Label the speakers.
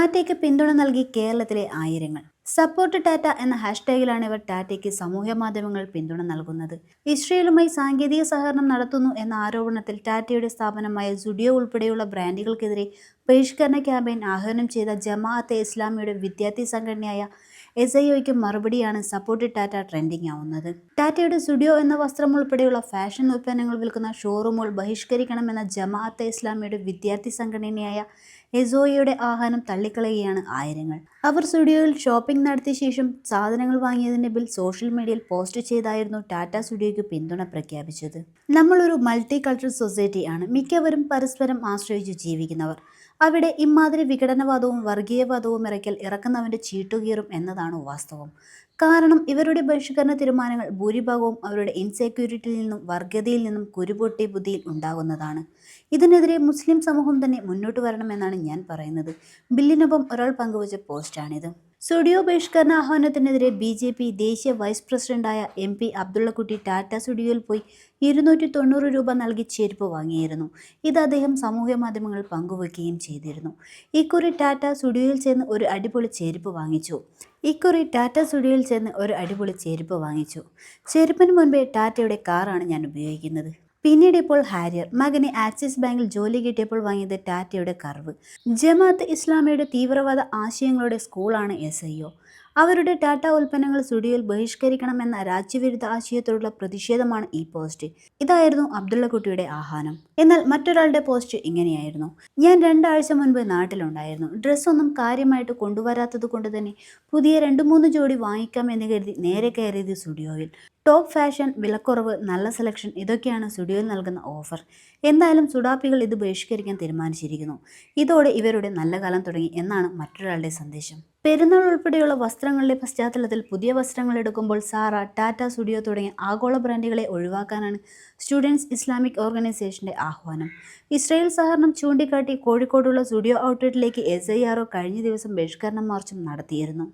Speaker 1: ടാറ്റയ്ക്ക് പിന്തുണ നൽകി കേരളത്തിലെ ആയിരങ്ങൾ. സപ്പോർട്ട് ടാറ്റ എന്ന ഹാഷ്ടാഗിലാണ് ഇവർ ടാറ്റയ്ക്ക് സമൂഹ മാധ്യമങ്ങൾ പിന്തുണ നൽകുന്നത്. ഇസ്രയേലുമായി സാങ്കേതിക സഹകരണം നടത്തുന്നു എന്ന ആരോപണത്തിൽ ടാറ്റയുടെ സ്ഥാപനമായ സുഡിയോ ഉൾപ്പെടെയുള്ള ബ്രാൻഡുകൾക്കെതിരെ ബഹിഷ്കരണ ക്യാമ്പയിൻ ആഹ്വാനം ചെയ്ത ജമാഅത്തെ ഇസ്ലാമിയുടെ വിദ്യാർത്ഥി സംഘടനയായ എസ് ഐ ഒയ്ക്ക് മറുപടിയാണ് സപ്പോർട്ട് ടാറ്റ ട്രെൻഡിംഗ് ആവുന്നത്. ടാറ്റയുടെ സ്റ്റുഡിയോ എന്ന വസ്ത്രം ഉൾപ്പെടെയുള്ള ഫാഷൻ ഉൽപ്പന്നങ്ങൾ വിൽക്കുന്ന ഷോറൂമുകൾ ബഹിഷ്കരിക്കണമെന്ന ജമാഅത്തെ ഇസ്ലാമിയുടെ വിദ്യാർത്ഥി സംഘടനയായ എസോയയുടെ ആഹ്വാനം തള്ളിക്കളയുകയാണ് ആയിരങ്ങൾ. അവർ സ്റ്റുഡിയോയിൽ ഷോപ്പിംഗ് നടത്തിയ ശേഷം സാധനങ്ങൾ വാങ്ങിയതിന്റെ ബിൽ സോഷ്യൽ മീഡിയയിൽ പോസ്റ്റ് ചെയ്തായിരുന്നു ടാറ്റ സ്റ്റുഡിയോയ്ക്ക് പിന്തുണ പ്രഖ്യാപിച്ചത്. നമ്മളൊരു മൾട്ടി കൾച്ചറൽ സൊസൈറ്റി ആണ്. മിക്കവരും പരസ്പരം ആശ്രയിച്ച് ജീവിക്കുന്നവർ. അവിടെ ഇമാതിരി വിഘടനവാദവും വർഗീയവാദവും ഇറക്കൽ ഇറക്കുന്നവന്റെ ചീട്ടുകീറും എന്നതാണ് വാസ്തവം. കാരണം ഇവരുടെ ബഹിഷ്കരണ തീരുമാനങ്ങൾ ഭൂരിഭാഗവും അവരുടെ ഇൻസെക്യൂരിറ്റിയിൽ നിന്നും വർഗതയിൽ നിന്നും കുരുപൊട്ടി ബുദ്ധിയിൽ ഉണ്ടാകുന്നതാണ്. ഇതിനെതിരെ മുസ്ലിം സമൂഹം തന്നെ മുന്നോട്ട് വരണമെന്നാണ് ഞാൻ പറയുന്നത്. ബില്ലിനൊപ്പം ഒരാൾ പങ്കുവച്ച പോസ്റ്റാണിത്. സ്റ്റുഡിയോ ബഹിഷ്കരണ ആഹ്വാനത്തിനെതിരെ ബി ജെ പി ദേശീയ വൈസ് പ്രസിഡന്റായ എം പി അബ്ദുള്ളക്കുട്ടി ടാറ്റ സ്റ്റുഡിയോയിൽ പോയി ഇരുന്നൂറ്റി തൊണ്ണൂറ് രൂപ നൽകി ചെരുപ്പ് വാങ്ങിയിരുന്നു. ഇത് അദ്ദേഹം സാമൂഹ്യ മാധ്യമങ്ങളിൽ പങ്കുവെക്കുകയും ചെയ്തിരുന്നു. ഇക്കുറി ടാറ്റ സ്റ്റുഡിയോയിൽ ചെന്ന് ഒരു അടിപൊളി ചെരുപ്പ് വാങ്ങിച്ചു. ഇക്കുറി ടാറ്റ സ്റ്റുഡിയോയിൽ ചെന്ന് ഒരു അടിപൊളി ചെരുപ്പ് വാങ്ങിച്ചു. ചെരുപ്പിന് മുൻപേ ടാറ്റയുടെ കാറാണ് ഞാൻ ഉപയോഗിക്കുന്നത്. പിന്നീട് ഇപ്പോൾ ഹാരിയർ. മകനെ ആക്സിസ് ബാങ്കിൽ ജോലി കിട്ടിയപ്പോൾ വാങ്ങിയത് ടാറ്റയുടെ കർവ്. ജമാഅത്ത് ഇസ്ലാമിയുടെ തീവ്രവാദ ആശയങ്ങളുടെ സ്കൂളാണ് എസ് ഐ ഒ. അവരുടെ ടാറ്റ ഉൽപ്പന്നങ്ങൾ സ്റ്റുഡിയോയിൽ ബഹിഷ്കരിക്കണമെന്ന രാജ്യവിരുദ്ധ ആശയത്തോടുള്ള പ്രതിഷേധമാണ് ഈ പോസ്റ്റ്. ഇതായിരുന്നു അബ്ദുള്ളക്കുട്ടിയുടെ ആഹ്വാനം. എന്നാൽ മറ്റൊരാളുടെ പോസ്റ്റ് ഇങ്ങനെയായിരുന്നു. ഞാൻ രണ്ടാഴ്ച മുൻപ് നാട്ടിലുണ്ടായിരുന്നു. ഡ്രസ്സൊന്നും കാര്യമായിട്ട് കൊണ്ടുവരാത്തത് കൊണ്ട് തന്നെ പുതിയ രണ്ട് മൂന്ന് ജോഡി വാങ്ങിക്കാം എന്ന് കരുതി നേരെ കയറിയത് സ്റ്റുഡിയോയിൽ. ടോപ്പ് ഫാഷൻ വിലക്കുറവ് നല്ല സെലക്ഷൻ ഇതൊക്കെയാണ് സ്റ്റുഡിയോയിൽ നൽകുന്ന ഓഫർ. എന്തായാലും സുഡാപ്പികൾ ഇത് ബഹിഷ്കരിക്കാൻ തീരുമാനിച്ചിരിക്കുന്നു. ഇതോടെ ഇവരുടെ നല്ല കാലം തുടങ്ങി എന്നാണ് മറ്റൊരാളുടെ സന്ദേശം. പെരുന്നാൾ ഉൾപ്പെടെയുള്ള വസ്ത്രങ്ങളുടെ പശ്ചാത്തലത്തിൽ പുതിയ വസ്ത്രങ്ങൾ എടുക്കുമ്പോൾ സാറ ടാറ്റ സ്റ്റുഡിയോ തുടങ്ങിയ ആഗോള ബ്രാൻഡുകളെ ഒഴിവാക്കാനാണ് സ്റ്റുഡൻസ് ഇസ്ലാമിക് ഓർഗനൈസേഷന്റെ ആഹ്വാനം. ഇസ്രായേൽ സഹകരണം ചൂണ്ടിക്കാട്ടി കോഴിക്കോടുള്ള സ്റ്റുഡിയോ ഔട്ട്ലെറ്റിലേക്ക് എസ് ഐ ആർഒ കഴിഞ്ഞ ദിവസം ബഹിഷ്കരണ മാർച്ചും നടത്തിയിരുന്നു.